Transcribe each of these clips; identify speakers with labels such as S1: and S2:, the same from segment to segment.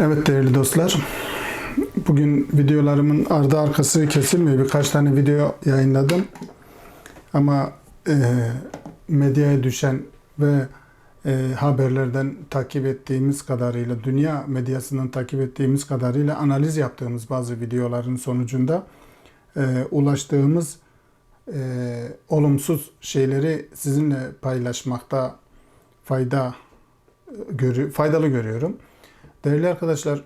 S1: Evet değerli dostlar. Bugün videolarımın ardı arkası kesilmiyor. Birkaç tane video yayınladım. Ama e, medyaya düşen ve e, haberlerden takip ettiğimiz kadarıyla, dünya medyasından takip ettiğimiz kadarıyla analiz yaptığımız bazı videoların sonucunda e, ulaştığımız e, olumsuz şeyleri sizinle paylaşmakta fayda görü faydalı görüyorum. Değerli arkadaşlar,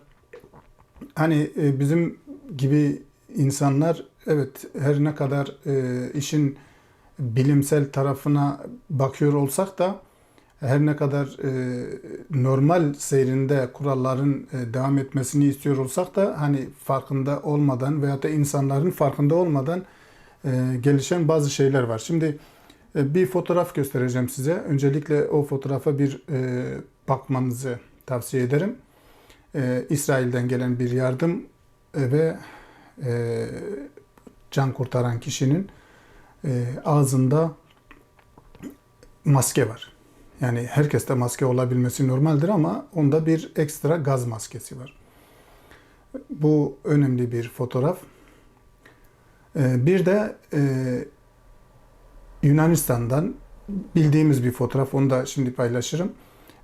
S1: hani e, bizim gibi insanlar evet her ne kadar e, işin bilimsel tarafına bakıyor olsak da her ne kadar e, normal seyrinde kuralların devam etmesini istiyor olsak da hani farkında olmadan veyahut da insanların farkında olmadan gelişen bazı şeyler var. Şimdi bir fotoğraf göstereceğim size. Öncelikle o fotoğrafa bir bakmanızı tavsiye ederim. E, İsrail'den gelen bir yardım ve e, can kurtaran kişinin e, ağzında maske var. Yani herkeste maske olabilmesi normaldir ama onda bir ekstra gaz maskesi var. Bu önemli bir fotoğraf. E, bir de e, Yunanistan'dan bildiğimiz bir fotoğraf. Onu da şimdi paylaşırım.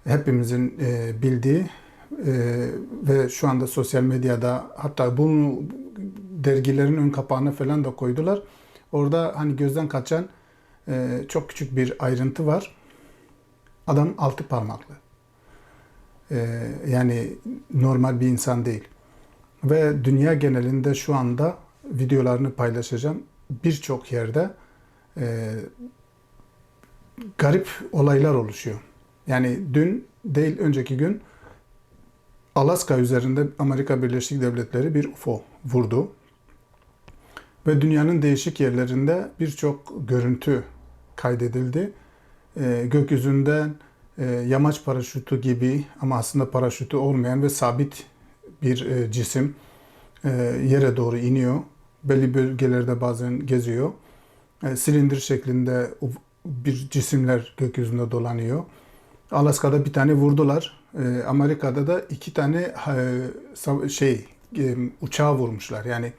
S1: Hepimizin e, bildiği ve şu anda sosyal medyada hatta bunu dergilerin ön kapağına falan da koydular. Orada hani gözden kaçan e, çok küçük bir ayrıntı var. Adam altı parmaklı. E, yani normal bir insan değil. Ve dünya genelinde şu anda videolarını paylaşacağım. Birçok yerde e, garip olaylar oluşuyor. Yani dün değil önceki gün Alaska üzerinde Amerika Birleşik Devletleri bir UFO vurdu. Ve dünyanın değişik yerlerinde birçok görüntü kaydedildi. E, gökyüzünden e, yamaç paraşütü gibi ama aslında paraşütü olmayan ve sabit bir e, cisim e, yere doğru iniyor. Belli bölgelerde bazen geziyor. E, silindir şeklinde bir cisimler gökyüzünde dolanıyor. Alaska'da bir tane vurdular. E, Amerika'da da iki tane şey uçağı vurmuşlar. Yani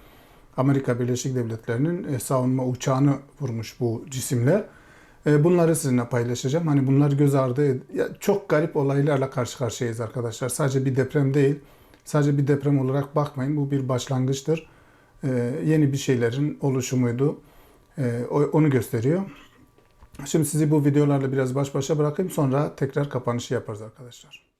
S1: Amerika Birleşik Devletleri'nin e, savunma uçağını vurmuş bu cisimler. E, bunları sizinle paylaşacağım. Hani bunlar göz ardı çok garip olaylarla karşı karşıyayız arkadaşlar. Sadece bir deprem değil. Sadece bir deprem olarak bakmayın. Bu bir başlangıçtır. E, yeni bir şeylerin oluşumuydu. Onu gösteriyor. Şimdi sizi bu videolarla biraz baş başa bırakayım. Sonra tekrar kapanışı yaparız arkadaşlar.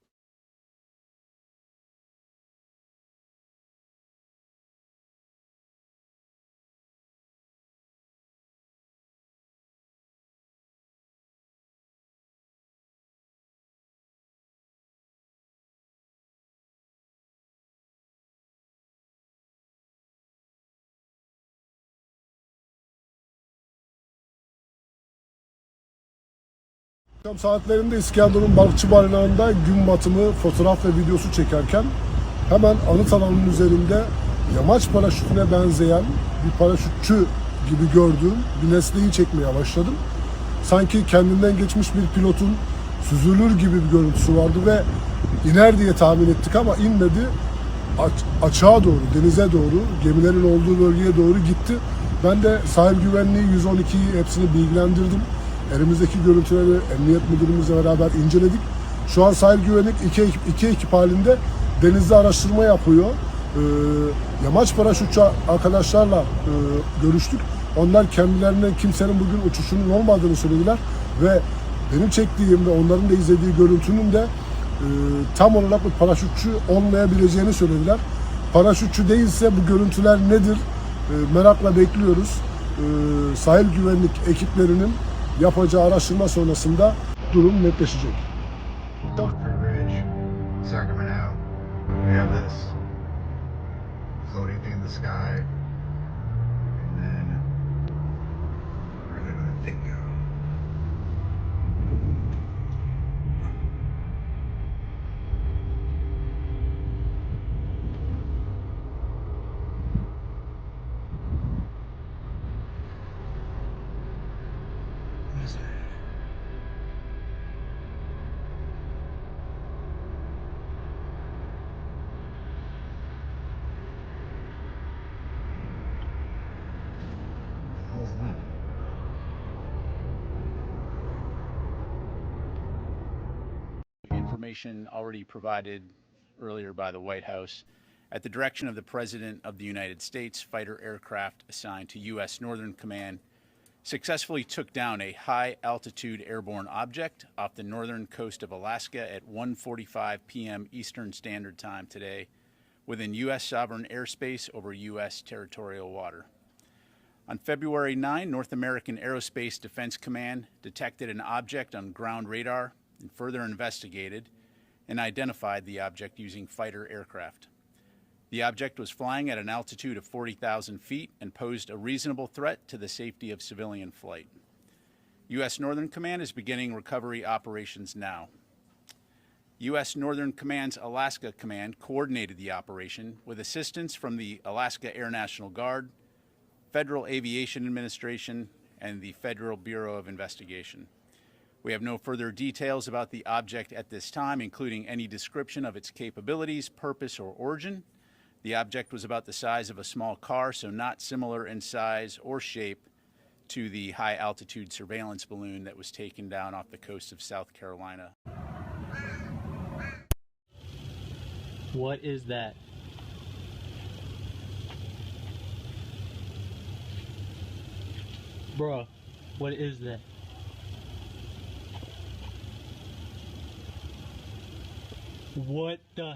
S2: Akşam saatlerinde İskenderun Balıkçı Barınağı'nda gün batımı fotoğraf ve videosu çekerken hemen anıt alanının üzerinde yamaç paraşütüne benzeyen bir paraşütçü gibi gördüğüm bir nesneyi çekmeye başladım. Sanki kendinden geçmiş bir pilotun süzülür gibi bir görüntüsü vardı ve iner diye tahmin ettik ama inmedi. Aç, açığa doğru, denize doğru, gemilerin olduğu bölgeye doğru gitti. Ben de sahil güvenliği 112'yi hepsini bilgilendirdim. Elimizdeki görüntüleri emniyet müdürümüzle beraber inceledik. Şu an sahil güvenlik iki ekip, iki ekip halinde denizde araştırma yapıyor. Ee, yamaç paraşütçü arkadaşlarla e, görüştük. Onlar kendilerine kimsenin bugün uçuşunun olmadığını söylediler ve benim çektiğim ve onların da izlediği görüntünün de e, tam olarak bir paraşütçü olmayabileceğini söylediler. Paraşütçü değilse bu görüntüler nedir? E, merakla bekliyoruz. E, sahil güvenlik ekiplerinin yapacağı araştırma sonrasında durum netleşecek.
S3: Oxford
S4: information already provided earlier by the White House, at the direction of the President of the United States, fighter aircraft assigned to U.S. Northern Command successfully took down a high altitude airborne object off the northern coast of Alaska at 1:45 p.m. Eastern Standard Time today within U.S. sovereign airspace over U.S. territorial water. On February 9, North American Aerospace Defense Command detected an object on ground radar and further investigated and identified the object using fighter aircraft. The object was flying at an altitude of 40,000 feet and posed a reasonable threat to the safety of civilian flight. U.S. Northern Command is beginning recovery operations now. U.S. Northern Command's Alaska Command coordinated the operation with assistance from the Alaska Air National Guard, Federal Aviation Administration, and the Federal Bureau of Investigation. We have no further details about the object at this time, including any description of its capabilities, purpose, or origin. The object was about the size of a small car, so not similar in size or shape to the high altitude surveillance balloon that was taken down off the coast of South Carolina.
S5: What is that? Bruh, what is that? What the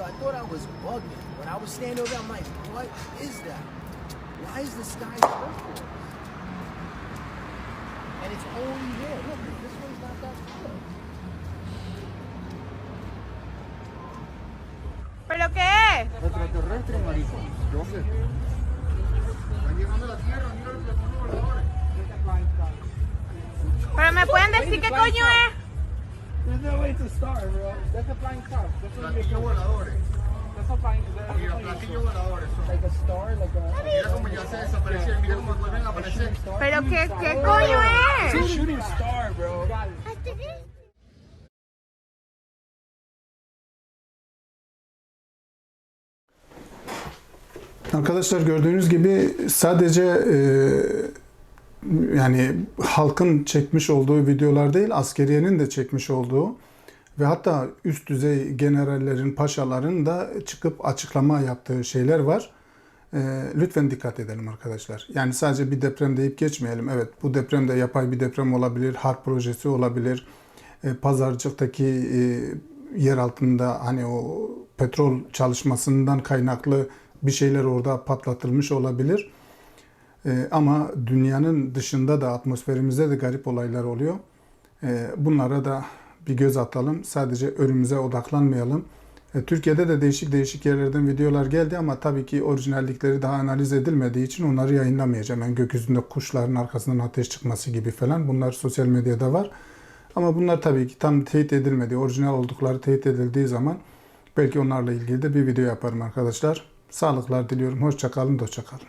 S6: I thought I was bugging. When I was standing over I'm like, what is that? Why is the sky purple? And it's only there. Look, this one's not that color.
S7: ¿Pero qué?
S3: Extraterrestre, marico. Yo sé. Están llegando a la Tierra, mira los platillos voladores.
S7: ¿Pero me pueden decir qué coño es?
S8: There's no way to start, bro. That's a flying car. That's what
S3: Platillos voladores.
S8: That's a flying.
S3: Mira, platillos voladores son.
S8: Like a star, like a.
S3: Mira cómo ya se desaparecieron, mira cómo vuelven a aparecer.
S7: ¿Pero qué, qué coño
S8: It's a
S7: es?
S8: shooting star, bro.
S1: Arkadaşlar gördüğünüz gibi sadece e, yani halkın çekmiş olduğu videolar değil, askeriyenin de çekmiş olduğu ve hatta üst düzey generallerin, paşaların da çıkıp açıklama yaptığı şeyler var. E, lütfen dikkat edelim arkadaşlar. Yani sadece bir deprem deyip geçmeyelim. Evet bu deprem de yapay bir deprem olabilir, harp projesi olabilir. E, pazarcıktaki e, yer altında hani o petrol çalışmasından kaynaklı bir şeyler orada patlatılmış olabilir. E, ama dünyanın dışında da atmosferimizde de garip olaylar oluyor. E, bunlara da bir göz atalım. Sadece önümüze odaklanmayalım. E, Türkiye'de de değişik değişik yerlerden videolar geldi ama tabii ki orijinallikleri daha analiz edilmediği için onları yayınlamayacağım. Yani gökyüzünde kuşların arkasından ateş çıkması gibi falan bunlar sosyal medyada var. Ama bunlar tabii ki tam teyit edilmedi. Orijinal oldukları teyit edildiği zaman belki onlarla ilgili de bir video yaparım arkadaşlar. Sağlıklar diliyorum. Hoşçakalın, hoşçakalın.